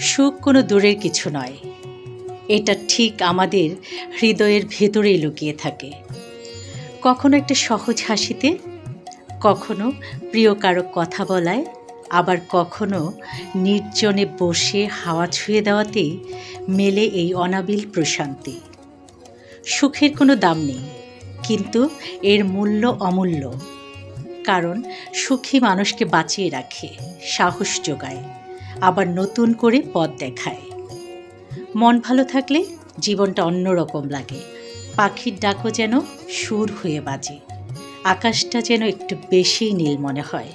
সুখ কোনো দূরের কিছু নয়। এটা ঠিক আমাদের হৃদয়ের ভেতরেই লুকিয়ে থাকে। কখনো একটা সহজ হাসিতে, কখনো প্রিয় কারও কথা বলায়, আবার কখনো নির্জনে বসে হাওয়া ছুঁয়ে দেওয়াতেই মেলে এই অনাবিল প্রশান্তি। সুখের কোনো দাম নেই, কিন্তু এর মূল্য অমূল্য। কারণ সুখী মানুষকে বাঁচিয়ে রাখে, সাহস যোগায়। আবার নতুন করে পথ দেখায়। মন ভালো থাকলে জীবনটা অন্যরকম লাগে। পাখির ডাকও যেন সুর হয়ে বাজে। আকাশটা যেন একটু বেশিই নীল মনে হয়।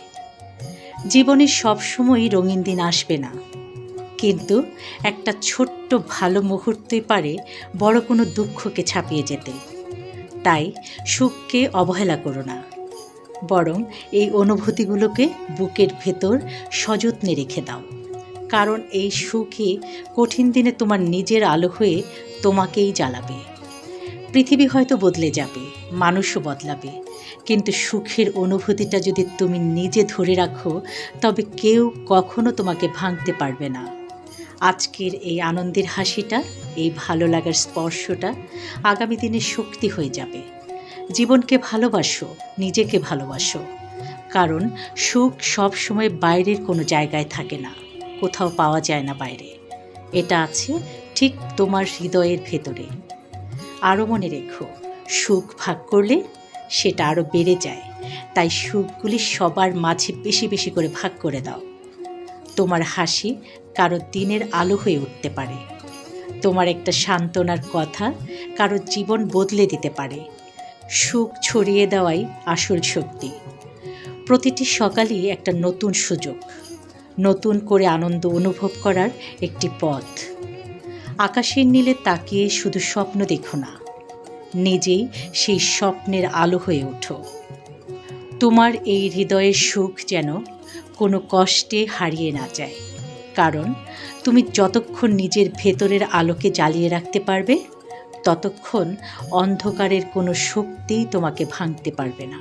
জীবনে সবসময়ই রঙিন দিন আসবে না। কিন্তু একটা ছোট্ট ভালো মুহূর্তই পারে বড় কোনো দুঃখকে ছাপিয়ে যেতে। তাই সুখকে অবহেলা করো না। বরং এই অনুভূতিগুলোকে বুকের ভেতর সযত্নে রেখে দাও। কারণ এই সুখই কঠিন দিনে তোমার নিজের আলো হয়ে তোমাকেই জ্বালাবে। পৃথিবী হয়তো বদলে যাবে, মানুষও বদলাবে, কিন্তু সুখের অনুভূতিটা যদি তুমি নিজে ধরে রাখো, তবে কেউ কখনো তোমাকে ভাঙতে পারবে না। আজকের এই আনন্দের হাসিটা, এই ভালো লাগার স্পর্শটা আগামী দিনে শক্তি হয়ে যাবে। জীবনকে ভালোবাসো, নিজেকে ভালোবাসো, কারণ সুখ সবসময় বাইরের কোনো জায়গায় থাকে না। কোথাও পাওয়া যায় না বাইরে। এটা আছে ঠিক তোমার হৃদয়ের ভেতরে। আরও মনে রেখো, সুখ ভাগ করলে সেটা আরও বেড়ে যায়। তাই সুখগুলি সবার মাঝে বেশি বেশি করে ভাগ করে দাও। তোমার হাসি কারও দিনের আলো হয়ে উঠতে পারে। তোমার একটা সান্ত্বনার কথা কারও জীবন বদলে দিতে পারে। সুখ ছড়িয়ে দেওয়াই আসল শক্তি। প্রতিটি সকালই একটা নতুন সুযোগ। নতুন করে আনন্দ অনুভব করার একটি পথ। আকাশের নীলে তাকিয়ে শুধু স্বপ্ন দেখো না, নিজেই সেই স্বপ্নের আলো হয়ে ওঠো। তোমার এই হৃদয়ের সুখ যেন কোনো কষ্টে হারিয়ে না যায়, কারণ তুমি যতক্ষণ নিজের ভেতরের আলোকে জ্বালিয়ে রাখতে পারবে, ততক্ষণ অন্ধকারের কোনো শক্তিই তোমাকে ভাঙতে পারবে না।